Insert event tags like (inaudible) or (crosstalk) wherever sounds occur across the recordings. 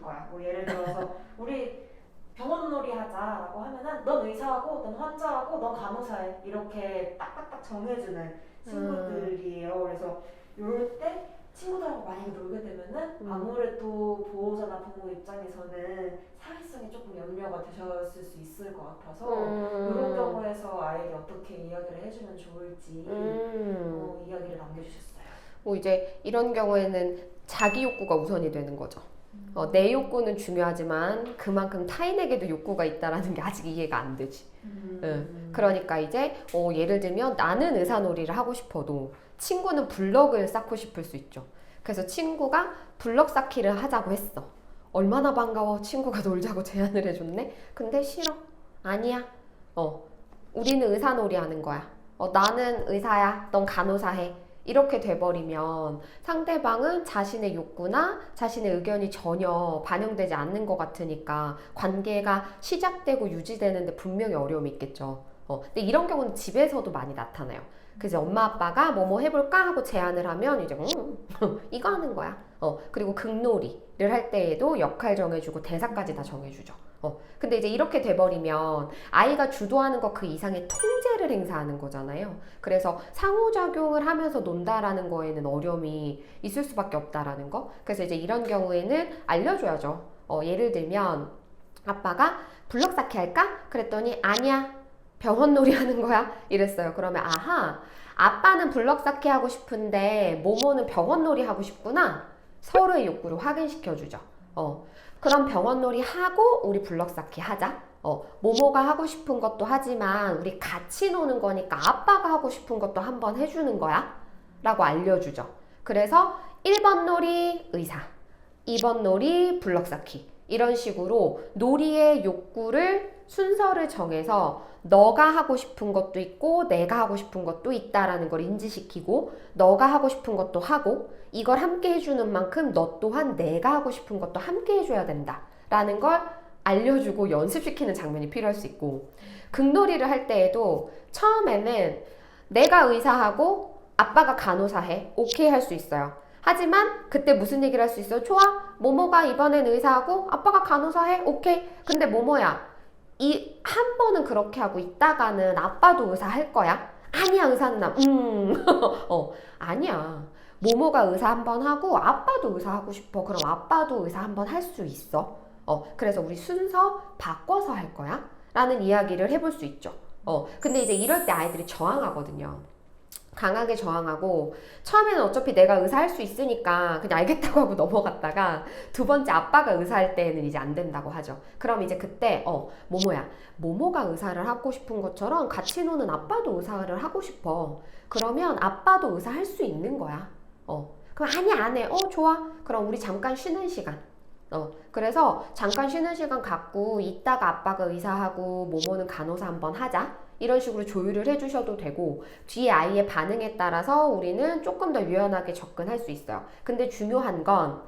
거야. 뭐 예를 들어서 우리 병원 놀이 하자라고 하면은 넌 의사하고 넌 환자하고 넌 간호사해 이렇게 딱딱딱 정해주는 친구들이에요. 그래서 이럴 때 친구들하고 만약에 놀게 되면은 음. 아무래도 보호자나 부모 입장에서는 사회성이 조금 염려가 되셨을 수 있을 것 같아서 이런 경우에서 아이에게 어떻게 이야기를 해주면 좋을지 음. 어, 이야기를 남겨주셨어요. 뭐 이제 이런 경우에는 자기 욕구가 우선이 되는 거죠. 어, 내 욕구는 중요하지만 그만큼 타인에게도 욕구가 있다라는 게 아직 이해가 안 되지. 음. 그러니까 이제 어, 예를 들면 나는 의사놀이를 하고 싶어도 친구는 블럭을 쌓고 싶을 수 있죠. 그래서 친구가 블럭 쌓기를 하자고 했어. 얼마나 반가워. 친구가 (laughs) 놀자고 제안을 해줬네. 근데 싫어. 아니야. 어, 우리는 의사놀이 하는 거야. 어, 나는 의사야. 넌 간호사 해. 이렇게 돼버리면 상대방은 자신의 욕구나 자신의 의견이 전혀 반영되지 않는 것 같으니까 관계가 시작되고 유지되는데 분명히 어려움이 있겠죠. 어, 근데 이런 경우는 집에서도 많이 나타나요. 그래서 엄마 아빠가 뭐뭐 해볼까 하고 제안을 하면 이제 음, (laughs) 이거 하는 거야. 어, 그리고 극놀이를 할 때에도 역할 정해주고 대사까지 다 정해주죠. 어, 근데 이제 이렇게 돼버리면 아이가 주도하는 것 그 이상의 통제를 행사하는 거잖아요. 그래서 상호작용을 하면서 논다라는 거에는 어려움이 있을 수밖에 없다라는 거. 그래서 이제 이런 경우에는 알려줘야죠. 어, 예를 들면 아빠가 블럭 쌓기 할까? 그랬더니 아니야. 병원 놀이 하는 거야? 이랬어요. 그러면 아하. 아빠는 블럭 쌓기 하고 싶은데 모모는 병원 놀이 하고 싶구나. 서로의 욕구를 확인시켜 주죠. 어. 그럼 병원놀이 하고 우리 블럭 쌓기 하자. 어, 모모가 하고 싶은 것도 하지만 우리 같이 노는 거니까 아빠가 하고 싶은 것도 한번 해주는 거야. 라고 알려주죠. 그래서 1번 놀이 의사, 2번 놀이 블럭 쌓기. 이런 식으로 놀이의 욕구를 순서를 정해서 너가 하고 싶은 것도 있고 내가 하고 싶은 것도 있다라는 걸 인지시키고 너가 하고 싶은 것도 하고 이걸 함께 해주는 만큼 너 또한 내가 하고 싶은 것도 함께 해줘야 된다라는 걸 알려주고 연습시키는 장면이 필요할 수 있고 극놀이를 할 때에도 처음에는 내가 의사하고 아빠가 간호사 해. 오케이 할 수 있어요 하지만 그때 무슨 얘기를 할 수 있어요 좋아 모모가 이번엔 의사하고 아빠가 간호사 해? 오케이. 근데 모모야 이 한 번은 그렇게 하고 있다가는 아빠도 의사 할 거야? 아니야 의사는 나 음 어 (laughs) 아니야. 모모가 의사 한 번 하고 아빠도 의사 하고 싶어. 그럼 아빠도 의사 한 번 할 수 있어. 어, 그래서 우리 순서 바꿔서 할 거야? 라는 이야기를 해볼 수 있죠. 어, 근데 이제 이럴 때 아이들이 저항하거든요. 강하게 저항하고, 처음에는 어차피 내가 의사 할 수 있으니까 그냥 알겠다고 하고 (laughs) 넘어갔다가, 두 번째 아빠가 의사할 때는 이제 안 된다고 하죠. 그럼 이제 그때, 어, 모모야. 모모가 의사를 하고 싶은 것처럼 같이 노는 아빠도 의사를 하고 싶어. 그러면 아빠도 의사 할 수 있는 거야. 어, 그럼 아니, 안 해. 어, 좋아. 그럼 우리 잠깐 쉬는 시간. 어, 그래서 잠깐 쉬는 시간 갖고 이따가 아빠가 의사하고 모모는 간호사 한번 하자. 이런 식으로 조율을 해주셔도 되고 뒤에 아이의 반응에 따라서 우리는 조금 더 유연하게 접근할 수 있어요. 근데 중요한 건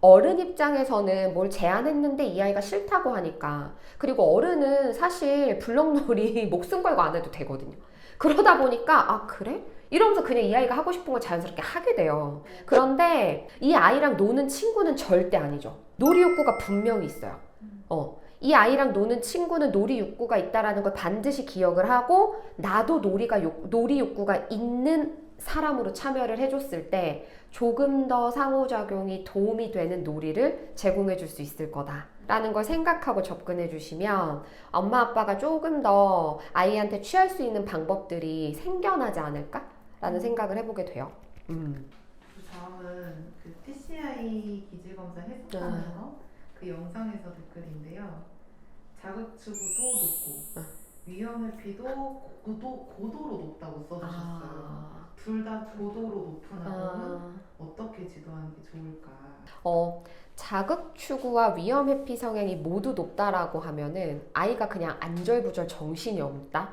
어른 입장에서는 뭘 제안했는데 이 아이가 싫다고 하니까 그리고 어른은 사실 블럭놀이 (laughs) 목숨 걸고 안 해도 되거든요. 그러다 보니까 아 그래? 이러면서 그냥 이 아이가 하고 싶은 걸 자연스럽게 하게 돼요. 그런데 이 아이랑 노는 친구는 절대 아니죠. 놀이 욕구가 분명히 있어요. 어. 이 아이랑 노는 친구는 놀이 욕구가 있다라는 걸 반드시 기억을 하고 나도 놀이가 욕, 놀이 욕구가 있는 사람으로 참여를 해줬을 때 조금 더 상호작용이 도움이 되는 놀이를 제공해 줄 수 있을 거다 라는 걸 생각하고 접근해 주시면 엄마 아빠가 조금 더 아이한테 취할 수 있는 방법들이 생겨나지 않을까 라는 생각을 해보게 돼요. 음. 그 다음은 그 TCI 기질 검사 해석하는 거, 그 영상에서 댓글인데요. 자극추구도 높고 아. 위험 회피도 고도, 고도로 높다고 써주셨어요. 아. 둘 다 고도로 높은 아동은 아. 어떻게 지도하는 게 좋을까? 어, 자극 추구와 위험 회피 성향이 모두 높다라고 하면은 아이가 그냥 안절부절 정신이 없다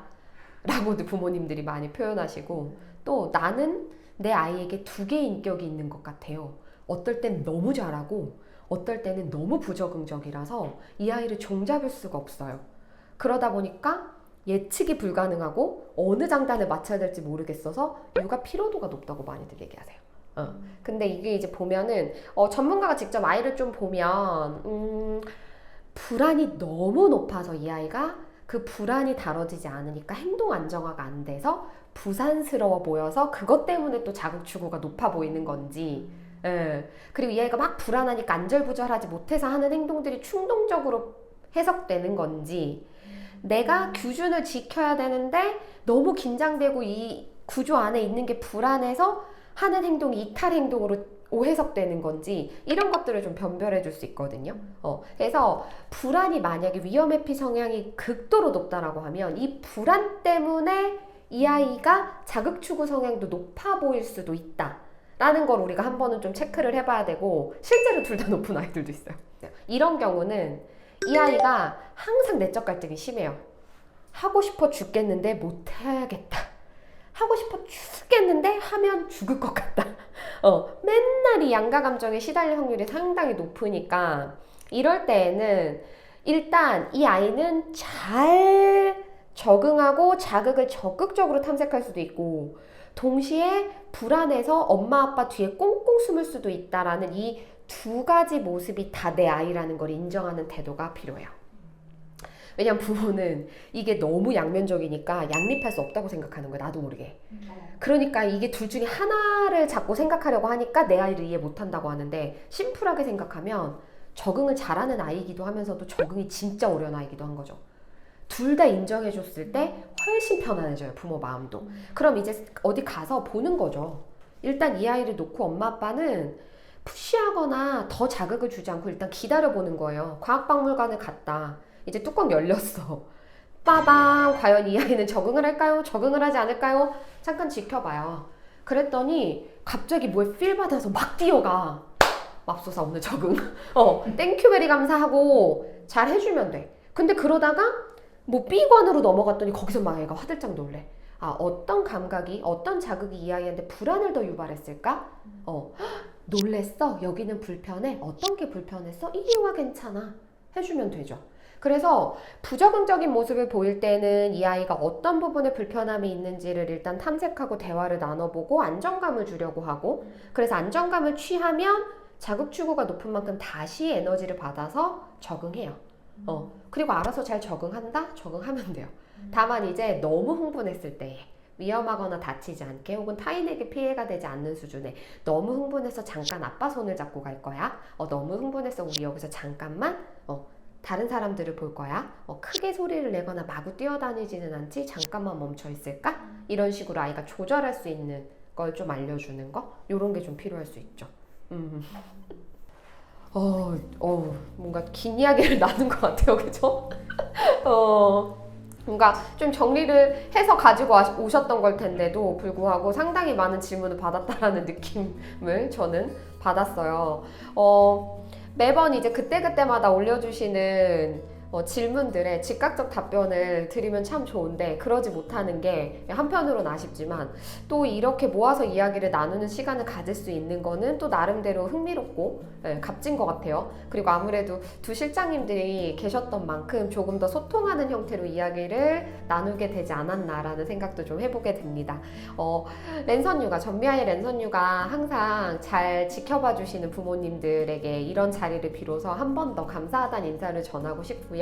라고도 부모님들이 많이 표현하시고 또 나는 내 아이에게 두 개의 인격이 있는 것 같아요. 어떨 땐 너무 잘하고 어떨 때는 너무 부적응적이라서 이 아이를 종잡을 수가 없어요. 그러다 보니까 예측이 불가능하고 어느 장단에 맞춰야 될지 모르겠어서 육아 피로도가 높다고 많이들 얘기하세요. 근데 이게 이제 보면은 어, 전문가가 직접 아이를 좀 보면 음, 불안이 너무 높아서 이 아이가 그 불안이 다뤄지지 않으니까 행동 안정화가 안 돼서 부산스러워 보여서 그것 때문에 또 자극 추구가 높아 보이는 건지 예. 그리고 이 아이가 막 불안하니까 안절부절하지 못해서 하는 행동들이 충동적으로 해석되는 건지 내가 규준을 지켜야 되는데 너무 긴장되고 이 구조 안에 있는 게 불안해서 하는 행동이 이탈 행동으로 오해석되는 건지 이런 것들을 좀 변별해 줄 수 있거든요. 어, 그래서 불안이 만약에 위험 회피 성향이 극도로 높다라고 하면 이 불안 때문에 이 아이가 자극 추구 성향도 높아 보일 수도 있다. 라는 걸 우리가 한 번은 좀 체크를 해봐야 되고 실제로 둘 다 높은 아이들도 있어요. 이런 경우는 이 아이가 항상 내적 갈등이 심해요. 하고 싶어 죽겠는데 못해야겠다. 하고 싶어 죽겠는데 하면 죽을 것 같다. 어, 맨날 이 양가 감정에 시달릴 확률이 상당히 높으니까 이럴 때에는 일단 이 아이는 잘 적응하고 자극을 적극적으로 탐색할 수도 있고 동시에 불안해서 엄마 아빠 뒤에 꽁꽁 숨을 수도 있다라는 이 두 가지 모습이 다 내 아이라는 걸 인정하는 태도가 필요해요. 왜냐면 부모는 이게 너무 양면적이니까 양립할 수 없다고 생각하는 거야. 나도 모르게. 그러니까 이게 둘 중에 하나를 자꾸 생각하려고 하니까 내 아이를 이해 못한다고 하는데 심플하게 생각하면 적응을 잘하는 아이이기도 하면서도 적응이 진짜 어려운 아이기도 한 거죠. 둘 다 인정해줬을 때 훨씬 편안해져요. 부모 마음도. 그럼 이제 어디 가서 보는 거죠. 일단 이 아이를 놓고 엄마 아빠는 푸시하거나 더 자극을 주지 않고 일단 기다려보는 거예요. 과학박물관을 갔다. 이제 뚜껑 열렸어. (laughs) 빠방! 과연 이 아이는 적응을 할까요? 적응을 하지 않을까요? 잠깐 지켜봐요. 그랬더니 갑자기 뭐에 필 받아서 막 뛰어가. 맙소사 없는 적응. (laughs) 어, 땡큐베리 감사하고 잘 해주면 돼. 근데 그러다가 뭐 B관으로 넘어갔더니 거기서 막 애가 화들짝 놀래. 아, 어떤 감각이, 어떤 자극이 이 아이한테 불안을 더 유발했을까? 어, "헉, (gasps) 놀랬어? 여기는 불편해? 어떤 게 불편했어? 와 괜찮아. 해주면 되죠. 그래서 부적응적인 모습을 보일 때는 이 아이가 어떤 부분에 불편함이 있는지를 일단 탐색하고 대화를 나눠보고 안정감을 주려고 하고 그래서 안정감을 취하면 자극 추구가 높은 만큼 다시 에너지를 받아서 적응해요. 어, 그리고 알아서 잘 적응한다? 적응하면 돼요. 다만 이제 너무 흥분했을 때 위험하거나 다치지 않게 혹은 타인에게 피해가 되지 않는 수준에 너무 흥분해서 잠깐 아빠 손을 잡고 갈 거야. 어, 너무 흥분해서 우리 여기서 잠깐만 어, 다른 사람들을 볼 거야. 어, 크게 소리를 내거나 마구 뛰어다니지는 않지. 잠깐만 멈춰 있을까? 이런 식으로 아이가 조절할 수 있는 걸 좀 알려주는 거. 이런 게 좀 필요할 수 있죠. 음. 어, 어, 뭔가 긴 이야기를 (laughs) 나눈 것 같아요, 그죠? (laughs) 어, 뭔가 좀 정리를 해서 가지고 와- 오셨던 걸 텐데도 불구하고 상당히 많은 질문을 받았다라는 (laughs) 느낌을 저는 받았어요. 어, 매번 이제 그때그때마다 올려주시는 어, 질문들에 즉각적 답변을 드리면 참 좋은데 그러지 못하는 게 한편으로는 아쉽지만 또 이렇게 모아서 이야기를 나누는 시간을 가질 수 있는 거는 또 나름대로 흥미롭고 예, 값진 것 같아요. 그리고 아무래도 두 실장님들이 계셨던 만큼 조금 더 소통하는 형태로 이야기를 나누게 되지 않았나라는 생각도 좀 해보게 됩니다. 어, 랜선유가 전미아의 랜선유가 항상 잘 지켜봐 주시는 부모님들에게 이런 자리를 빌어서 한 번 더 감사하다는 인사를 전하고 싶고요.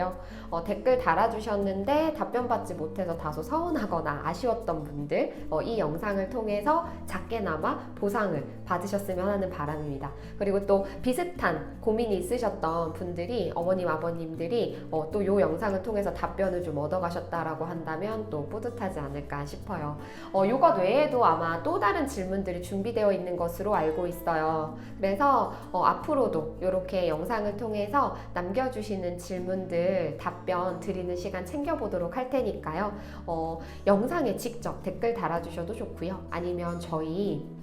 어, 댓글 달아주셨는데 답변 받지 못해서 다소 서운하거나 아쉬웠던 분들 어, 이 영상을 통해서 작게나마 보상을 받으셨으면 하는 바람입니다. 그리고 또 비슷한 고민이 있으셨던 분들이 어머님 아버님들이 어, 또이 영상을 통해서 답변을 좀 얻어가셨다라고 한다면 또 뿌듯하지 않을까 싶어요. 어, 이것 외에도 아마 또 다른 질문들이 준비되어 있는 것으로 알고 있어요. 그래서 어, 앞으로도 이렇게 영상을 통해서 남겨주시는 질문들 답변 드리는 시간 챙겨보도록 할 테니까요. 어, 영상에 직접 댓글 달아주셔도 좋고요. 아니면 저희 어,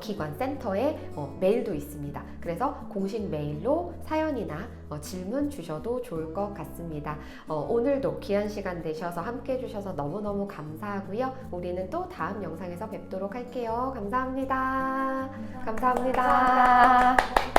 기관 센터에 어, 메일도 있습니다. 그래서 공식 메일로 사연이나 어, 질문 주셔도 좋을 것 같습니다. 어, 오늘도 귀한 시간 내셔서 함께 해주셔서 너무너무 감사하고요. 우리는 또 다음 영상에서 뵙도록 할게요. 감사합니다. 감사합니다. 감사합니다.